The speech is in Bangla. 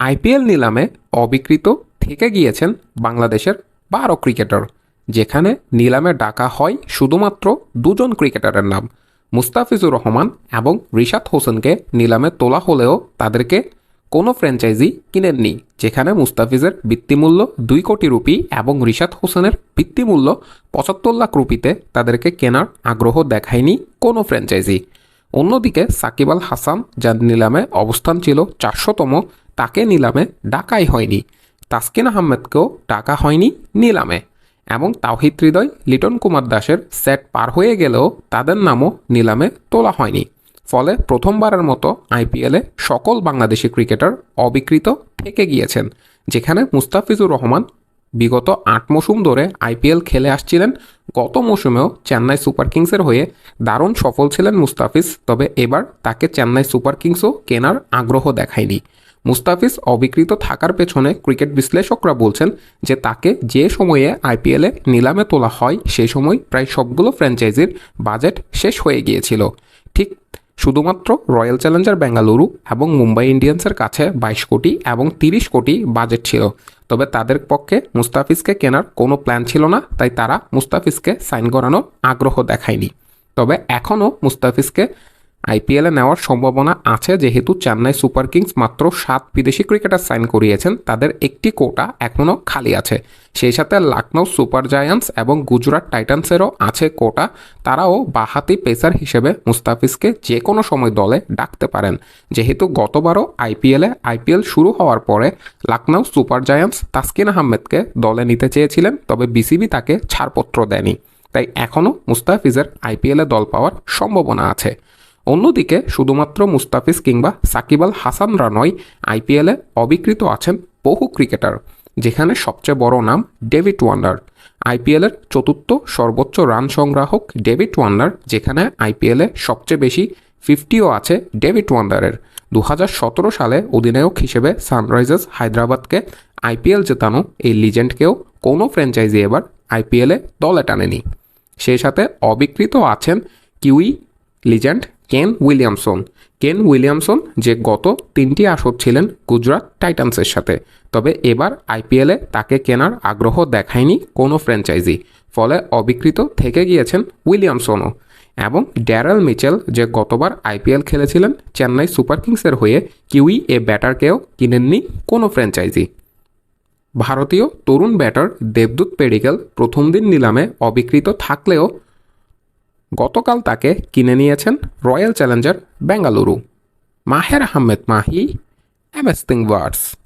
আইপিএল নিলামে অবিকৃত থেকে গিয়েছেন বাংলাদেশের বারো ক্রিকেটার, যেখানে নিলামে ডাকা হয় শুধুমাত্র দুজন ক্রিকেটারের নাম। মুস্তাফিজুর রহমান এবং রিশাদ হোসেনকে নিলামে তোলা হলেও তাদেরকে কোনো ফ্র্যাঞ্চাইজি কিনেননি, যেখানে মুস্তাফিজের বৃত্তিমূল্য দুই কোটি রুপি এবং রিশাদ হোসেনের বৃত্তিমূল্য পঁচাত্তর লাখ রুপিতে তাদেরকে কেনার আগ্রহ দেখায়নি কোনো ফ্র্যাঞ্চাইজি। অন্যদিকে সাকিব আল হাসান, যার নিলামে অবস্থান ছিল চারশোতম তাকে নিলামে ডাকাই হয়নি। তাসকিন আহমেদকেও ডাকা হয়নি নিলামে। এবং তাওহিদ হৃদয় লিটন কুমার দাসের সেট পার হয়ে গেলেও তাদের নামও নিলামে তোলা হয়নি। ফলে প্রথমবারের মতো আইপিএলে সকল বাংলাদেশি ক্রিকেটার অবিকৃত থেকে গিয়েছেন, যেখানে মুস্তাফিজুর রহমান বিগত আট মৌসুম ধরে আইপিএল খেলে আসছিলেন। গত মৌসুমেও চেন্নাই সুপার কিংসের হয়ে দারুণ সফল ছিলেন মুস্তাফিজ, তবে এবার তাকে চেন্নাই সুপার কিংসও কেনার আগ্রহ দেখায়নি। মুস্তাফিজ অবিকৃত থাকার পেছনে ক্রিকেট বিশ্লেষকরা বলছেন যে তাকে যে সময়ে আইপিএলে নিলামে তোলা হয় সেই সময় প্রায় সবগুলো ফ্র্যাঞ্চাইজির বাজেট শেষ হয়ে গিয়েছিল। ঠিক শুধুমাত্র রয়্যাল চ্যালেঞ্জার বেঙ্গালুরু এবং মুম্বাই ইন্ডিয়ান্সের কাছে বাইশ কোটি এবং তিরিশ কোটি বাজেট ছিল। তবে তাদের পক্ষে মুস্তাফিজকে কেনার কোনো প্ল্যান ছিল না, তাই তারা মুস্তাফিজকে সাইন করানোর আগ্রহ দেখায়নি। তবে এখনও মুস্তাফিজকে আইপিএলে নেওয়ার সম্ভাবনা আছে, যেহেতু চেন্নাই সুপার কিংস মাত্র সাত বিদেশি ক্রিকেটার সাইন করিয়েছেন, তাদের একটি কোটা এখনও খালি আছে। সেই সাথে লখনৌ সুপার জায়ান্টস এবং গুজরাট টাইটান্সেরও আছে কোটা, তারাও বাহাতি পেসার হিসেবে মুস্তাফিজকে যে কোনো সময় দলে ডাকতে পারেন। যেহেতু গতবারও আইপিএলে আইপিএল শুরু হওয়ার পরে লখনৌ সুপার জায়ান্টস তাসকিন আহমেদকে দলে নিতে চেয়েছিলেন, তবে বিসিবি তাকে ছাড়পত্র দেয়নি। তাই এখনও মুস্তাফিজের আইপিএলে দল পাওয়ার সম্ভাবনা আছে। অন্যদিকে শুধুমাত্র মুস্তাফিজ কিংবা সাকিব আল হাসানরা নয়, আইপিএলে অবিকৃত আছেন বহু ক্রিকেটার, যেখানে সবচেয়ে বড় নাম ডেভিড ওয়ান্ডার আইপিএলের চতুর্থ সর্বোচ্চ রান সংগ্রাহক ডেভিড ওয়ান্ডার যেখানে আইপিএলে সবচেয়ে বেশি ফিফটিও আছে ডেভিড ওয়ান্ডারের দু হাজার সতেরো সালে অধিনায়ক হিসেবে সানরাইজার্স হায়দ্রাবাদকে আইপিএল জেতানো এই লিজেন্ডকেও কোনো ফ্র্যাঞ্চাইজি এবার আইপিএলে দলে টানেনি। সেই সাথে অবিকৃত আছেন Kiwi legend Kane Williamson. Kane Williamson যে গত তিনটি আসর ছিলেন গুজরাট টাইটান্সের সাথে, তবে এবার আইপিএলে তাকে কেনার আগ্রহ দেখায়নি কোনো ফ্র্যাঞ্চাইজি, ফলে অবিকৃত থেকে গিয়েছেন উইলিয়ামসনও। এবং ড্যারেল মিচেল যে গতবার আইপিএল খেলেছিলেন চেন্নাই সুপার কিংসের হয়ে, কিউই এ ব্যাটারকেও কিনেননি কোনো ফ্র্যাঞ্চাইজি। ভারতীয় তরুণ ব্যাটার দেবদূত পেডিকেল প্রথম দিন নিলামে অবিকৃত থাকলেও গতকাল তাকে কিনে নিয়েছেন রয়্যাল চ্যালেঞ্জার বেঙ্গালুরু। মাহের আহমেদ মাহি এস ওয়ার্ডস।